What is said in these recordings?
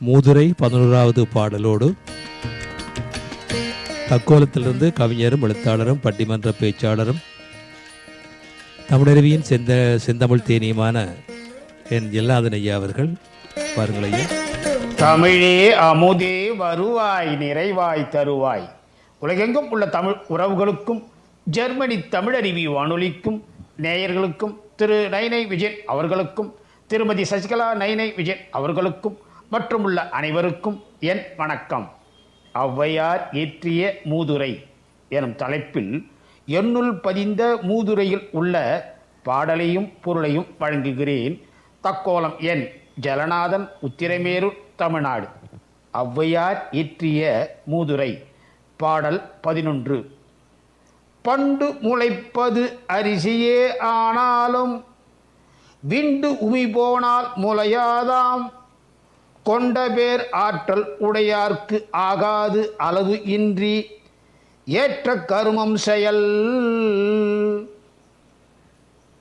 மூதுரை பதினோராவது பாடலோடு தக்கோலத்திலிருந்து கவிஞரும் எழுத்தாளரும் பட்டிமன்ற பேச்சாளரும் தமிழருவியின் செந்த செந்தமிழ் தேனியுமான என் ஜெல்லாதன் ஐயா அவர்கள் பாருங்கள் தமிழே அமுதே வருவாய் நிறைவாய் தருவாய். உலகெங்கும் உள்ள தமிழ் உறவுகளுக்கும் ஜெர்மனி தமிழருவி வானொலிக்கும் நேயர்களுக்கும் திரு நைனை விஜயன் அவர்களுக்கும் திருமதி சசிகலா நைனை விஜயன் அவர்களுக்கும் மற்றும் உள்ள அனைவருக்கும் என் வணக்கம். ஔவையார் இயற்றிய மூதுரை எனும் தலைப்பில் என்னுள் பதிந்த மூதுரையில் உள்ள பாடலையும் பொருளையும் வழங்குகிறேன். தக்கோலம் என் ஜலநாதன் உத்திரமேரூர் தமிழ்நாடு. ஔவையார் இயற்றிய மூதுரை பாடல் பதினொன்று. பண்டு முளைப்பது அரிசியே ஆனாலும் விண்டு உமி போனால் முளையாதாம். கொண்ட பேர் ஆற்றல் உடையார்க்கு ஆகாது அளவு இன்றி ஏற்ற கருமம் செயல்.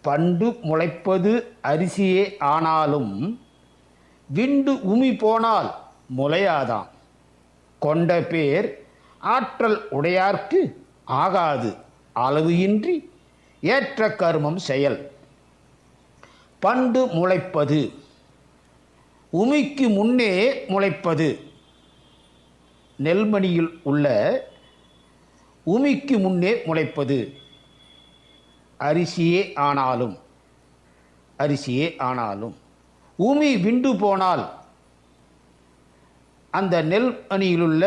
பண்டு முளைப்பது அரிசியே ஆனாலும் விண்டு உமி போனால் முளையாதாம். கொண்ட பேர் ஆற்றல் உடையார்க்கு ஆகாது அளவு இன்றி ஏற்ற கருமம் செயல். பண்டு முளைப்பது உமிக்கு முன்னே முளைப்பது. நெல்மணியில் உள்ள உமிக்கு முன்னே முளைப்பது. அரிசியே ஆனாலும் அரிசியே ஆனாலும். உமி விண்டு போனால் அந்த நெல் அணியிலுள்ள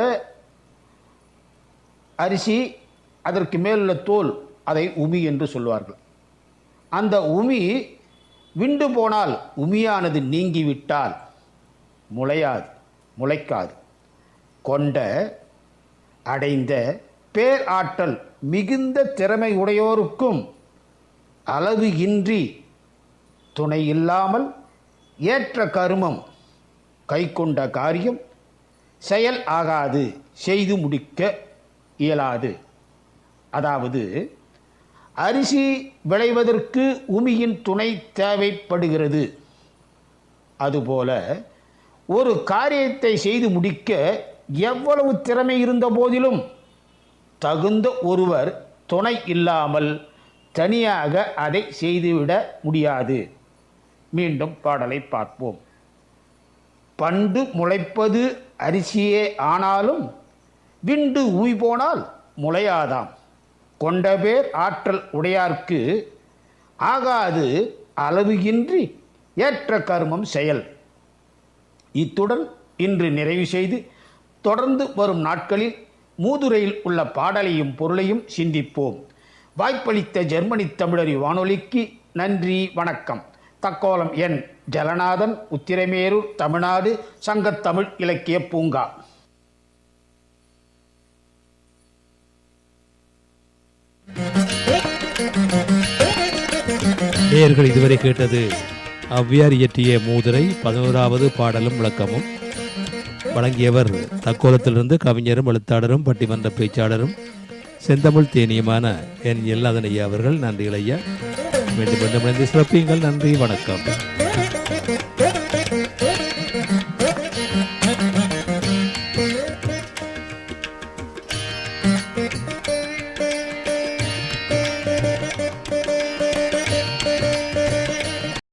அரிசி அதற்கு மேலுள்ள தோல் அதை உமி என்று சொல்வார்கள். அந்த உமி விண்டு போனால் உமியானது நீங்கிவிட்டால் முளையாது முளைக்காது. கொண்ட அடைந்த பேர் ஆற்றல் மிகுந்த திறமை உடையோருக்கும் அளவு இன்றி துணை இல்லாமல் ஏற்ற கருமம் கை கொண்ட காரியம் செயல் ஆகாது செய்து முடிக்க இயலாது. அதாவது அரிசி விளைவதற்கு உமியின் துணை தேவைப்படுகிறது. அதுபோல ஒரு காரியத்தை செய்து முடிக்க எவ்வளவு திறமை இருந்த போதிலும் தகுந்த ஒருவர் துணை இல்லாமல் தனியாக அதை செய்துவிட முடியாது. மீண்டும் பாடலை பார்ப்போம். பண்டு முளைப்பது அரிசியே ஆனாலும் விண்டு ஊய் போனால் முளையாதாம். கொண்ட பேர் ஆற்றல் உடையார்க்கு ஆகாது அளவுகின்றி ஏற்ற கர்மம் செயல். இத்துடன் இன்று நிறைவு செய்து தொடர்ந்து வரும் நாட்களில் மூதுரையில் உள்ள பாடலையும் பொருளையும் சிந்திப்போம். வாய்ப்பளித்த ஜெர்மனி தமிழறி வானொலிக்கு நன்றி வணக்கம். தக்கோலம் என். ஜலநாதன் உத்திரமேரூர் தமிழ்நாடு சங்கத்தமிழ் இலக்கிய பூங்கா. நேயர்கள் இதுவரை கேட்டது ஔவையார் இயற்றிய மூதுரை பதினோராவது பாடலும் விளக்கமும். வழங்கியவர் தக்கோலத்திலிருந்து கவிஞரும் எழுத்தாளரும் பட்டிமன்ற பேச்சாளரும் செந்தமிழ் தேனியமான என் எல்லாதன் ஐயா அவர்கள். நன்றி ஐயா. மீண்டும் மீண்டும் இணைந்து சிறப்பியுங்கள். நன்றி வணக்கம்.